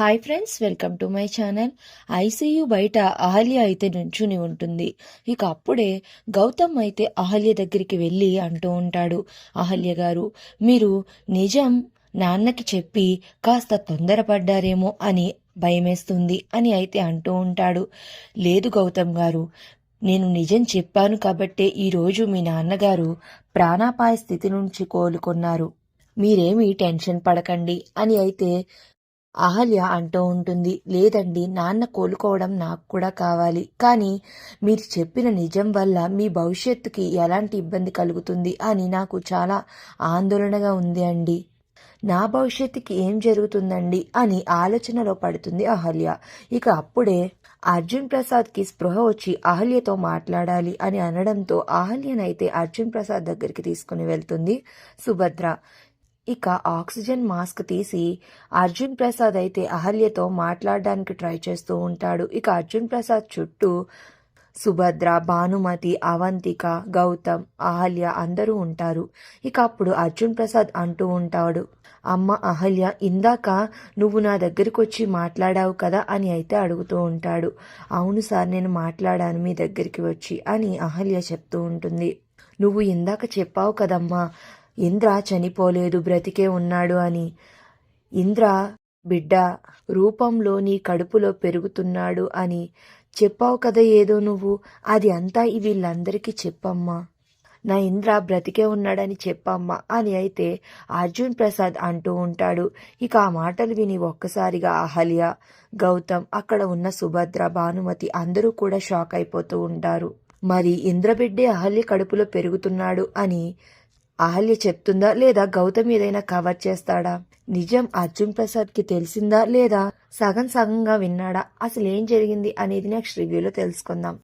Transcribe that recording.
Hi friends welcome to my channel ICU బయట అహల్య అయితే నుంచుని ఉంటుంది. ఇక అప్పుడే గౌతమ్ అయితే అహల్య దగ్గరికి వెళ్ళి అంటూ ఉంటాడు. అహల్య గారు మీరు నిజం నాన్నకి చెప్పి కాస్త తొందరపడ్డారేమో అని భయమేస్తుంది అని అయితే అంటూ ఉంటాడు. లేదు గౌతమ్ గారు నేను నిజం చెప్పాను కాబట్టే ఈరోజు మీ నాన్నగారు ప్రాణాపాయ స్థితి నుంచి కోలుకున్నారు. మీరేమీ టెన్షన్ పడకండి అని అయితే అహల్య అంటూ ఉంటుంది. లేదండి నాన్న కోలుకోవడం నాకు కూడా కావాలి. కానీ మీరు చెప్పిన నిజం వల్ల మీ భవిష్యత్తుకి ఎలాంటి ఇబ్బంది కలుగుతుంది అని నాకు చాలా ఆందోళనగా ఉంది అండి. నా భవిష్యత్తుకి ఏం జరుగుతుందండి అని ఆలోచనలో పడుతుంది అహల్య. ఇక అప్పుడే అర్జున్ ప్రసాద్కి స్పృహ వచ్చి అహల్యతో మాట్లాడాలి అని అనడంతో అహల్యనైతే అర్జున్ ప్రసాద్ దగ్గరికి తీసుకుని వెళ్తుంది సుభద్ర. ఇక ఆక్సిజన్ మాస్క్ తీసి అర్జున్ ప్రసాద్ అయితే అహల్యతో మాట్లాడడానికి ట్రై చేస్తూ ఉంటాడు. ఇక అర్జున్ ప్రసాద్ చుట్టూ సుభద్ర భానుమతి అవంతిక గౌతమ్ అహల్య అందరూ ఉంటారు. ఇక అప్పుడు అర్జున్ ప్రసాద్ అంటూ ఉంటాడు అమ్మ అహల్య ఇందాక నువ్వు నా దగ్గరికి వచ్చి మాట్లాడావు కదా అని అయితే అడుగుతూ ఉంటాడు. అవును సార్ నేను మాట్లాడాను మీ దగ్గరికి వచ్చి అని అహల్య చెప్తూ ఉంటుంది. నువ్వు ఇందాక చెప్పావు కదమ్మా ఇంద్ర చనిపోలేదు బ్రతికే ఉన్నాడు అని. ఇంద్ర బిడ్డ రూపంలో నీ కడుపులో పెరుగుతున్నాడు అని. చెప్పావు కదా ఏదో నువ్వు. అది అంతా వీళ్ళందరికీ చెప్పమ్మా. నా ఇంద్ర బ్రతికే ఉన్నాడని చెప్పమ్మా అని అయితే అర్జున్ ప్రసాద్ అంటూ ఉంటాడు. ఇక ఆ మాటలు విని ఒక్కసారిగా అహల్య గౌతమ్ అక్కడ ఉన్న సుభద్ర భానుమతి అందరూ కూడా షాక్ అయిపోతూ ఉంటారు. మరి ఇంద్రబిడ్డే అహల్య కడుపులో పెరుగుతున్నాడు అని అహల్య చెప్తుందా లేదా గౌతమ్ ఏదైనా కవర్ చేస్తాడా? నిజం అర్జున్ ప్రసాద్కి తెలిసిందా లేదా? సగం సగంగా విన్నాడా? అసలు ఏం జరిగింది అనేది నెక్స్ట్ రివ్యూలో తెలుసుకుందాం.